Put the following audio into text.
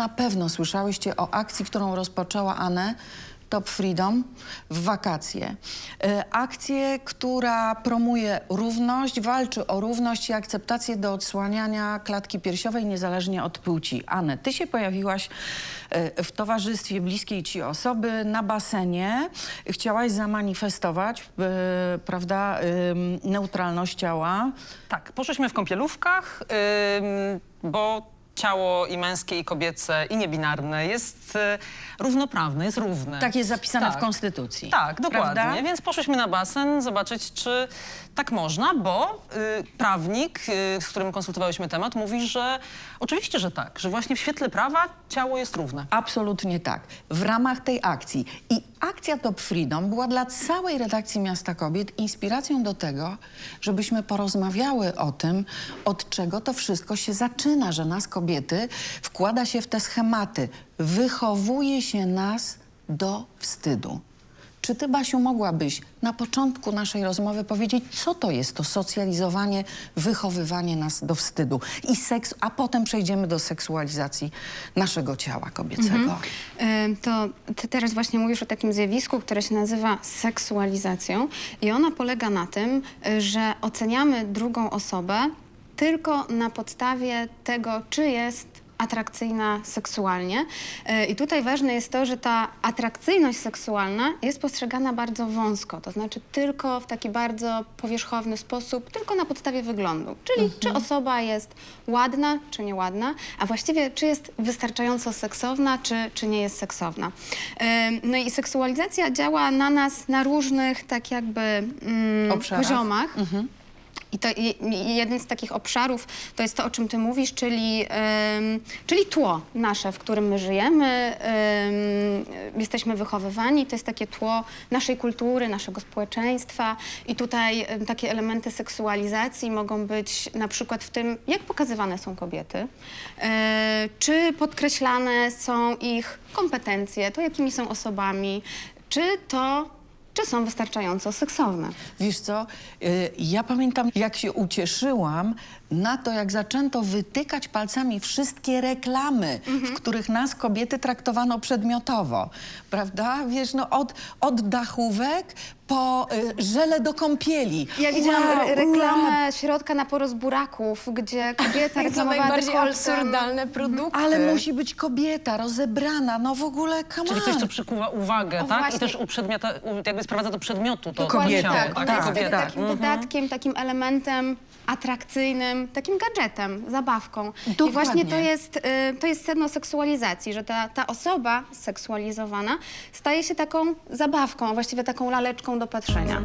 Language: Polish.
na pewno słyszałyście o akcji, którą rozpoczęła Anę. Top Freedom w wakacje. E, Akcję, która promuje równość, walczy o równość i akceptację do odsłaniania klatki piersiowej niezależnie od płci. Anę, ty się pojawiłaś e, w towarzystwie bliskiej ci osoby na basenie. Chciałaś zamanifestować, e, prawda, neutralność ciała. Tak, poszliśmy w kąpielówkach, bo ciało i męskie, i kobiece, i niebinarne jest y, równoprawne, jest równe. Tak jest zapisane Tak. w Konstytucji. Tak, dokładnie. Prawda? Więc poszliśmy na basen zobaczyć, czy tak można, bo y, prawnik, y, z którym konsultowałyśmy temat, mówi, że oczywiście, że tak, że właśnie w świetle prawa ciało jest równe. Absolutnie tak. W ramach tej akcji. I akcja Top Freedom była dla całej redakcji Miasta Kobiet inspiracją do tego, żebyśmy porozmawiały o tym, od czego to wszystko się zaczyna, że nas kobiety wkłada się w te schematy, wychowuje się nas do wstydu. Czy ty, Basiu, mogłabyś na początku naszej rozmowy powiedzieć, co to jest to socjalizowanie, wychowywanie nas do wstydu i seks, a potem przejdziemy do seksualizacji naszego ciała kobiecego? Y, To ty teraz właśnie mówisz o takim zjawisku, które się nazywa seksualizacją i ona polega na tym, że oceniamy drugą osobę tylko na podstawie tego, czy jest atrakcyjna seksualnie. Y, I tutaj ważne jest to, że ta atrakcyjność seksualna jest postrzegana bardzo wąsko, to znaczy tylko w taki bardzo powierzchowny sposób, tylko na podstawie wyglądu. Czyli czy osoba jest ładna, czy nieładna, a właściwie czy jest wystarczająco seksowna, czy, czy nie jest seksowna. Ym, No i seksualizacja działa na nas na różnych tak jakby mm, poziomach. I to jeden z takich obszarów to jest to, o czym ty mówisz, czyli, czyli tło nasze, w którym my żyjemy, jesteśmy wychowywani. To jest takie tło naszej kultury, naszego społeczeństwa. I tutaj takie elementy seksualizacji mogą być na przykład w tym, jak pokazywane są kobiety, yy, czy podkreślane są ich kompetencje, to jakimi są osobami, czy to, czy są wystarczająco seksowne. Wiesz co, y, ja pamiętam, jak się ucieszyłam na to, jak zaczęto wytykać palcami wszystkie reklamy, w których nas kobiety traktowano przedmiotowo, prawda? Wiesz, no od, od dachówek po y, żele do kąpieli. Ja widziałam Wow, re- reklamę środka na porost buraków, gdzie kobieta To reklamowała najbardziej dekoltem. absurdalne produkty. Ale musi być kobieta, rozebrana, no w ogóle, come Czyli coś, co przykuwa uwagę, O, tak? właśnie. I też u- jakby sprowadza do przedmiotu to, to Kobietę, ciało. Tak, tak, tak, tak. takim dodatkiem, takim elementem atrakcyjnym, takim gadżetem, zabawką. I Dokładnie. właśnie to jest, y, to jest sedno seksualizacji, że ta, ta osoba seksualizowana staje się taką zabawką, a właściwie taką laleczką do patrzenia.